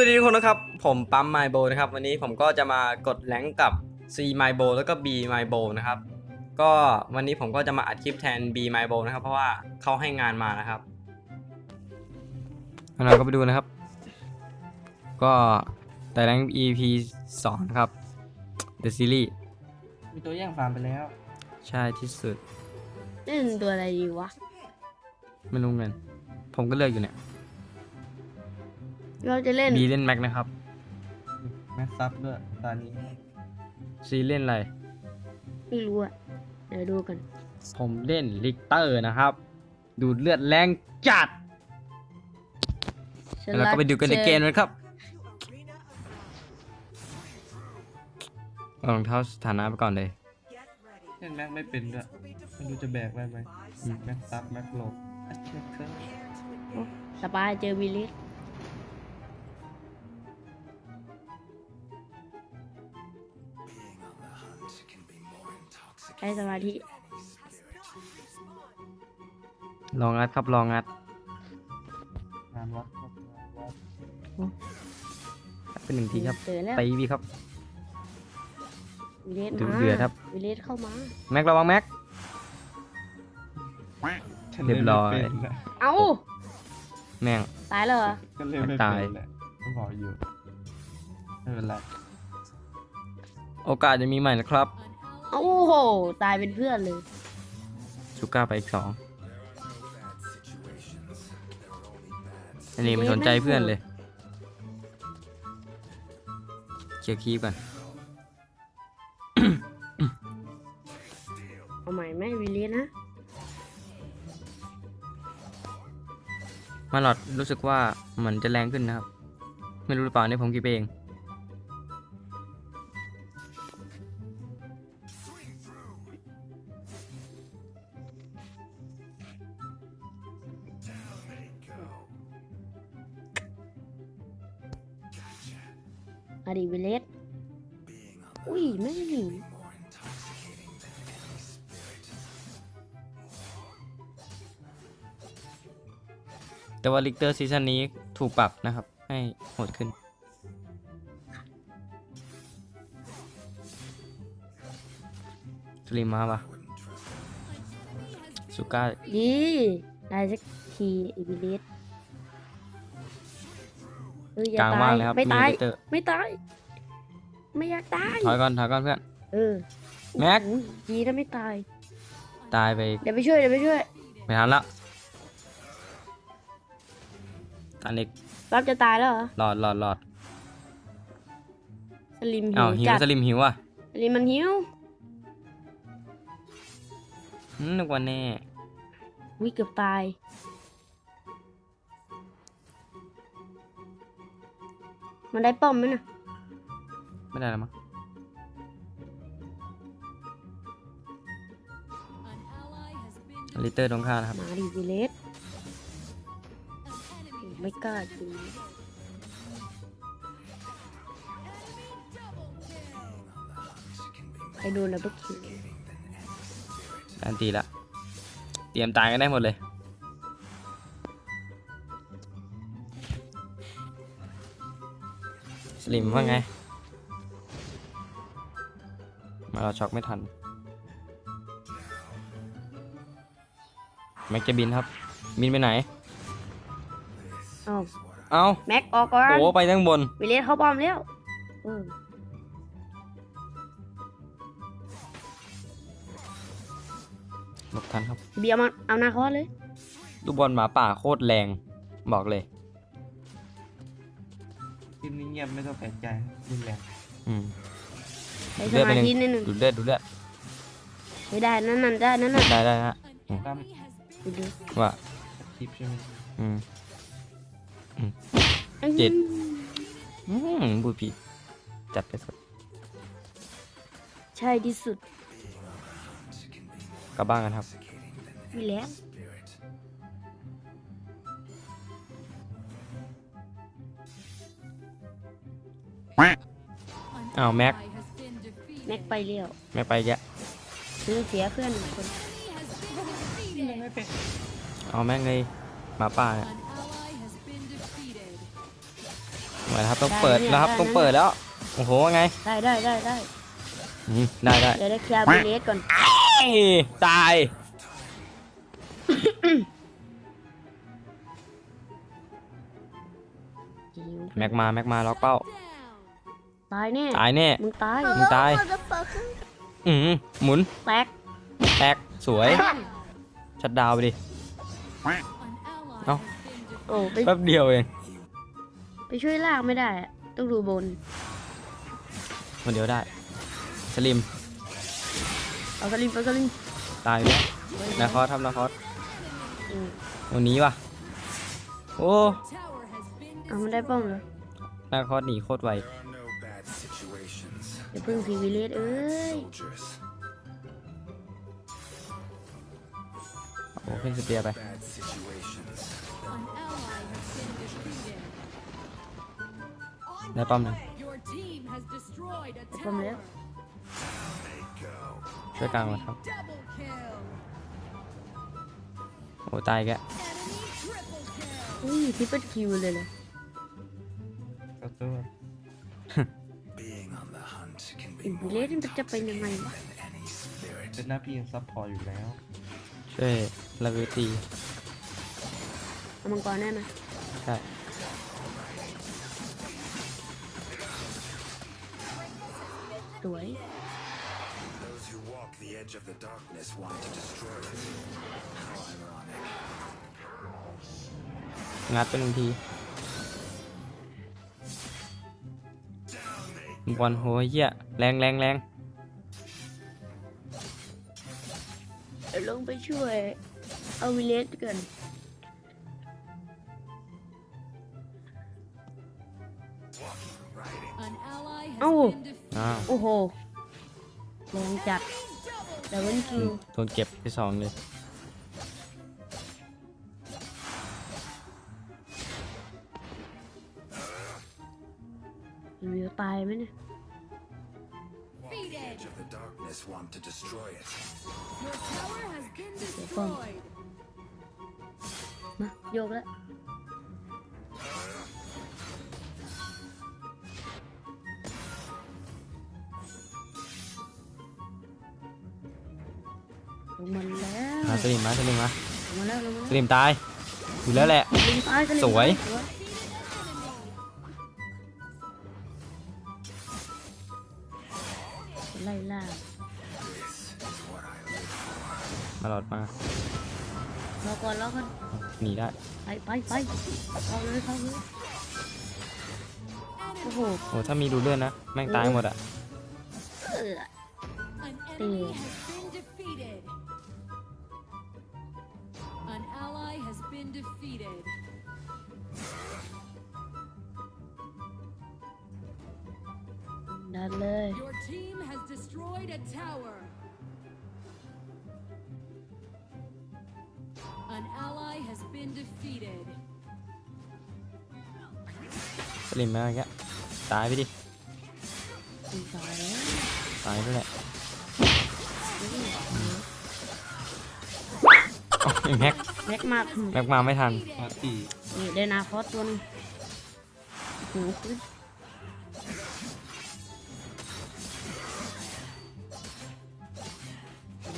วัสดีทุกคนนะครับ ผมปั๊มไมโบนะครับ วันนี้ผมก็จะมากดแรงค์กับ C ไมโบแล้วก็ B ไมโบนะครับ ก็วันนี้ผมก็จะมาอัดคลิปแทน B ไมโบนะครับ เพราะว่าเขาให้งานมานะครับเราก็ไปดูนะครับ ก็แต่แรงค์ EP 2นะครับ The Series มีตัวแย่งฟาร์มไปแล้ว ใช่ที่สุด เล่นตัวอะไรดีวะ ไม่รู้เงิน ผมก็เลือกอยู่เนี่ย เราจะเล่น B เล่นแม็กนะครับ แม็กซับด้วยตอนนี้ C เล่นอะไร ไม่รู้อะเดี๋ยวดูกัน ผมเล่นลิกเตอร์นะครับ ดูดเลือดแรงจัด แล้วก็ไปดูกันในเกมเลยครับเอารองเท้าสถานะไปก่อนเลย เล่นแม็กไม่เป็นด้วยไม่รู้จะแบกได้ไหมแม็กซับแม็กโลกอะเช็คเครื่องสปายเจอวิลลิส ใช้สมาธิ ลองงัดครับลองงัดงานวัดครับงานวัดเป็นหนึ่งทีครับเจอแล้วตีวีครับวิลลิสดูมาเดือดครับ วิลลิสเข้ามาแม็กระวังแม็กฉันเรียบร้อยล่นไม่เป็นแหละเอ้าแม่งตายแล้วเหรอก็เล่นไม่ตาเป็ยนแหละก็บอกอยู่ไม่เป็นไรโอกาสจะมีใหม่นะครับเอ้า โอ้โห ตายเป็นเพื่อนเลย ชูก้าไปอีกสองอันนี้ไม่สนใจเพื่อนเลยเคลียร์คีบก่อนเอาใหม่ไหมวิลลิสนะ มาหลอดรู้สึกว่ามันจะแรงขึ้นนะครับ ไม่รู้หรือเปล่าเนี่ยผมคิดไปเอง อดีวิลลิสอุ้ยไม่หนีแต่ว่าลิกเตอร์ซีซั่นนี้ถูกปรับนะครับ ให้โหดขึ้น สลิมมาปะสุก้าดีได้สักทีไอ้วิลลิส เอออย่ากลางตาว่ายงเลยครับไม่มีตายลิกเตอร์ไม่ตาย ไม่อยากตาย ถอยก่อนถอยก่อนเพื่อน เออแม็ก อุ้ยดีนะไม่ตาย ตายไปเดี๋ยวไปช่วย เดี๋ยวไปช่วย ไม่ทันละตันอีกรับจะตายแล้วเหรอ หลอดหลอดหลอดสลิมหิอ้าววหิวจัดสลิมหิวอะสลิมมันหิวอืมนึกว่าแน่ วิเกือบตาย มันได้ป้อมไหมน่ะไม่ได้แล้วมั้งลิเตอร์ตรงข้ามนะครับ มาดิวิเลสไม่กล้าจริงใครโดนแล้วก็คิวอันตีละ เตรียมตายกันได้หมดเลย ลิมว่าไง มาเราช็อกไม่ทัน แม็กจะบินครับ บินไปไหน เอ้าเอ้าแม็กออกก่อนโอ้ไปทั้งบน วิเลสเข้าป้อมแล้วเออหลบทันครับ เบียร์มาเอาหน้าคอเลย ลูกบอลหมาป่าโคตรแรง บอกเลย ทีมนี้เงียบไม่ต้องแปลกใจรุนแรงอืมใช้สเลือดมาไปหนึ่งธินิดหนึ่งดูเลือดดูเลือดไม่ได้นั่นนั่นได้นั่นนั่นได้ได้ฮะตามดูดูว่าคลิปใช่ไหมอืมอ้ยเจ็ดอืมบูดผิดจัดไปสุดใช่ที่สุดกลับบ้านกันครับวิแล้ว อ้าวแม็ก แม็กไปเลี้ยวแม็กไปแกะซื้อเสียเพื่อนหนึ่งคนเอาแม็กเลยหมาป่าเนี่ย An ally has been defeated. มาแล้วครับต้องได้เปิดเนี่ยแล้วครับได้ต้องนะเปิดแล้ว โอ้โหว่าไง ได้ได้ได้ได้อืมได้ได้เดี๋ยวได้เคลียร์วิเลสก่อนเอ้ยตายจิ๋วแม็กมาแม็กมาล็อกเป้า ตายแน่ ตายแน่ มึงตาย มึงตาย อืมหมุน แตก แตก สวย ชัดดาวน์ไปดิ เอ้าโอ้ไปแป๊บเดียวเอง ไปช่วยลากไม่ได้อะต้องดูบนคนเดียวได้ สลิม เอาสลิมเอาสลิม ตายไปแล้วนาคอสทำนาคอสอืมวันนี้ว่ะ โอ้เอามันได้ป้อมเหรอนาคอสหนีโคตรไว situations. เดี๋ยวพึ่งสีวิเลสเอ้ย Soldiers. โอ้ขึ้นสเปียร์ไป Bad situations. ได้ป้อมหนึ่งได้ป้อมแล้วช่วยกลางมาครับ โอ้ตายแกอุ้ยทิปเปิลคิวเลยเลย hunt can อี be วิเลสมันจะเป็นยังไงวะ than any spirit. เป็นหน้าพี่ยังซัพพอร์ตอยู่แล้ว ช่วยลาวิตีเอามังกรได้ไหมใช่สวย Those who walk the edge of the darkness want to destroy it. How ironic. งัดไปหนึ่ง ทีบอลโหเหี้ยแรงแรงแรงเดี๋ยวลงไปช่วย เอาวิเลสก่อนเอ้าอ้าวโอ้โหแรงจัดแต่วันคิวโดนเก็บที่สองเลย ตายไหมเนี่ย Walk the edge of the darkness want to destroy it. เดี๋ยวป้อมมาโยกแล้วลงมาแล้วมาสลิมมาสลิมมาลงมาแล้วลงมาสแล้วลิมตายอยู่แล้วแหละ ลิงตายสลิงสวย ตา ไล่ล่ามาหลอดมาเราก่อนเราก่อนหนีได้ ไปไปไปเข้าเลยเข้าเลยโอ้โหโอ้ถ้ามีดูเลื่อนนะ แม่งตายหมดอะเออ An enemy has been defeated. An ally has been defeated. Destroyed a tower. An ally has been defeated. สลิมมาแกตายไปดิ ตีตายแล้วตายไปแหละนี่เอ้าไอ้แม็กแม็กมาก แม็กมาไม่ทัน ปาร์ตี้นี่ได้นาคอสตัวหนึงหูขึ้น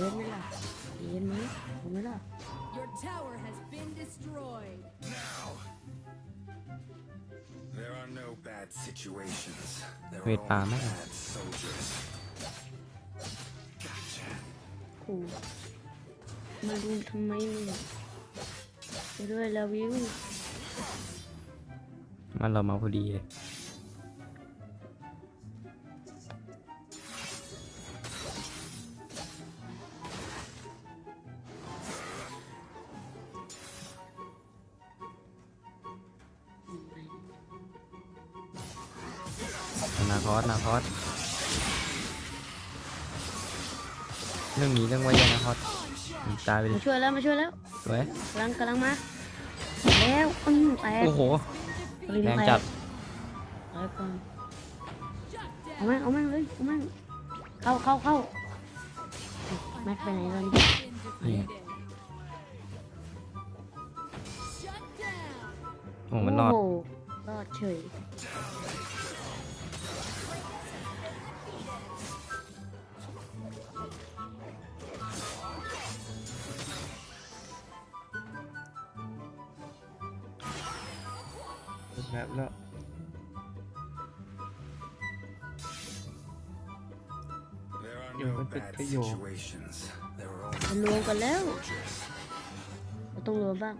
เล่นไหมล่ะเล่นไหมเอาไหมล่ะ Your tower has been destroyed. There are no bad situations. There Wait, are pa, only ma. bad soldiers. Gotcha. ขู่มาดูทำไมเนี่ยไปด้วยแล้ววิว มันเรามาพอดีเลย เรื่องนี้เรื่องไว้ยังนาคอสอืมตายไปดิมาช่วยแล้วมาช่วยแล้วสวยกำลังกำลังมาแล้วอืมแตกโอ้โหลิ้นแรงแตกจัดเอาไว้ก่อนเอาแม่งเอาแม่งเลยเอาแม่งเข้าเข้าเข้าแม็กไปไหนตอนนี้ Been Yeah. defeated. Shut down. โอ้โหมันรอดโอ้โหรอดเฉย แบบแล้ว There are Yo, no what the bad hell, yo? situations. There are มัน only รวมกันแล้ว soldiers. เราต้องรวมบ้าง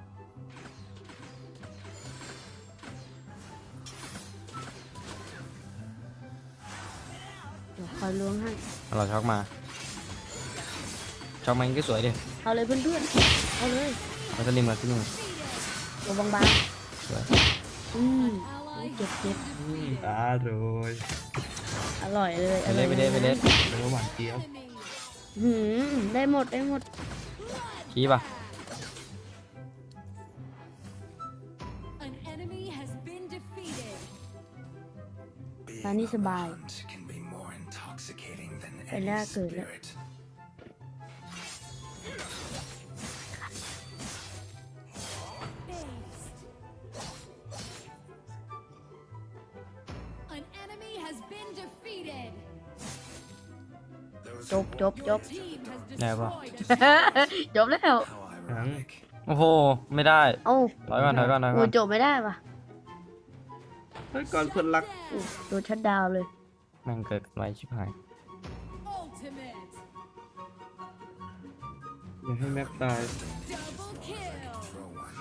เดี๋ยวคอยล้วงให้เราช็อกมาช็อกมันก็สวยดิเอาเลยเพื่อนๆเอาเลยมาสลิมมาสลิมตัวบางสวยๆ อืม Ally เจ็บเจ็บอืมอร่อยอร่อยเลยไปเล่นไปเล่นไปเล่นแล้วหวานเจี๊ยบ enemy. หืมได้หมดได้หมดขี้ป่ะ An enemy has been defeated. Being ตอนนี้ on ส the บาย hunt can be more intoxicating than ไป any แรกเกิดแล้ว บจบ walk จบ Team has Never. destroyed a จบแล้ว How Hả? ironic. โอ้โห ไม่ได้ เอ้าถอยก่อนถอยก่อนถอยโอ้ก่อนจบไม่ได้ปะเฮ้ยก่อนเพื่อนรักอู้โดนชัดดาวน์เลย แม่งเกิดไวชิบหาย ultimate อย่าให้แม็กตาย double kill. Throw one.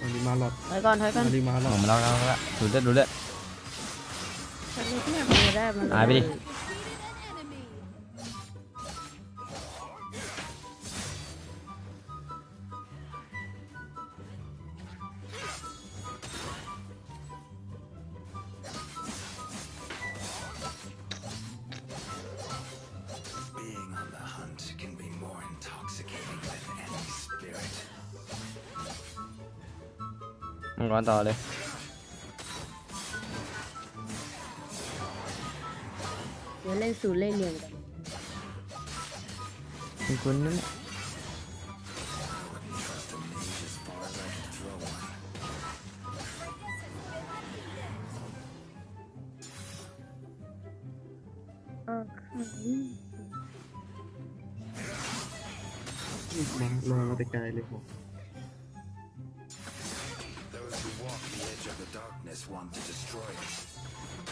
มาดีมาหลอดถอยก่อนถอยก่อนมาดีมาหลอออกดมาแล้วแล้วแล้วดูเลือดดูเลือดถอยเพื่อนมาได้มาหายไปดิ Defeated an มังกรต่อเลยเดี๋ยวเล่นสูตรเล่นเหลี่ยมกันคุณคุณนั่นแหละ Trust a mage as far as I can throw one. เออมาลงมาแต่ไกลเลยผม of the darkness want to destroy it.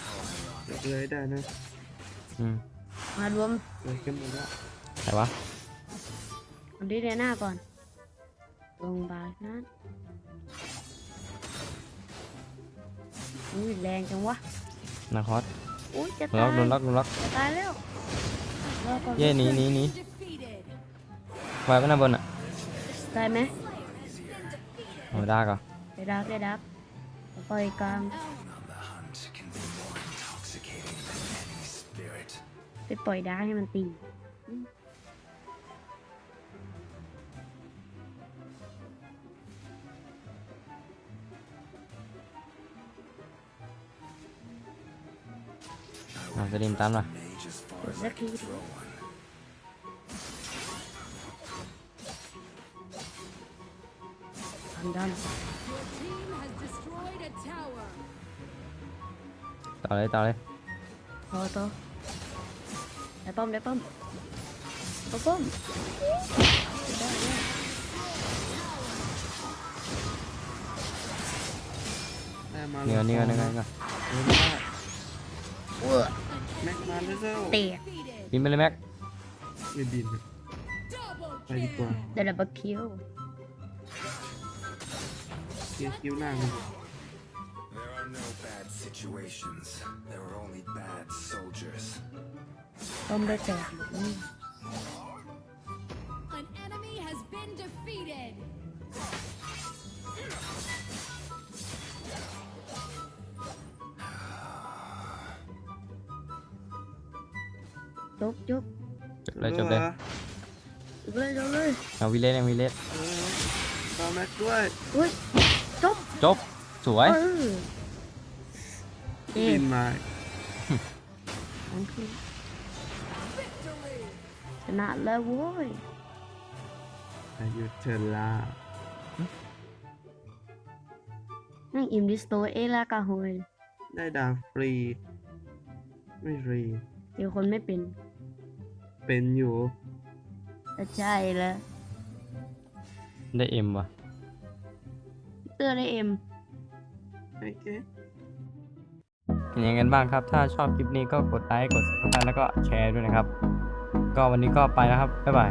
How เดี๋ยว ironic. เลยได้นะอืมมารวมเลยขึ้นมาแล้วไหนวะคนที่เรียนหน้าก่อนลงบาทนั้นอุ้ยแรงจังวะนาคอสอุ้ยจะโดนตาล็อยกโดนล็อกโดนล็อกจะตายแล้วรอก่อนเย่หนีหนีหนี Defeated. ไว้ไว้หน้าบนอะได้ไหมโอ้ได้ก่อนไปดักไปดัก ปล่อยกลาง On the hunt can be more intoxicating than any spirit. ไปปล่อยดักให้มันตีอะสลิมตันว่ะ Mage as far กด as สั I กที can throw one. ทำดั อเลยต่อเลยพอต่อได้ป้อมได้ป้อมป้อมป้อมได้ได้ได้มาเนื้อเนื้อเนื้อเนื้อเนื้อไม่ได้เว้อแม็กมาแล้วเจ้าเตะ Defeated. บินไปเลยแม็กไม่บิน Double ไปดีกว่า kill. ได้ดับเบิลคิวเคี้ยวคิ้วล่างเลย situations. There are only bad soldiers. ป้อมได้แตกอืม An enemy has been defeated. จบจบจบเลยจบเลยจบเลยจบเลยเอาวิเลสเอาวิเลสเออต่อแม็กด้วยอุ้ยจบจบสวยเออเอ๊ บินมาอันคือชนะแล้วโว้ยอายุเธอลาแม่งอิมดิสโตเอลากาโฮยได้ดาวฟรี ไม่ฟรี เดี๋ยวคนไม่เป็น เป็นอยู่แต่ใช่แล้วได้เอ็มว่ะเตื้อได้เอ็ม โอเค เป็นยังไงกันบ้างครับ ถ้าชอบคลิปนี้ก็กดไลค์กดซับสไครต์แล้วก็แชร์ด้วยนะครับ ก็วันนี้ก็ไปแล้วครับบ๊ายบาย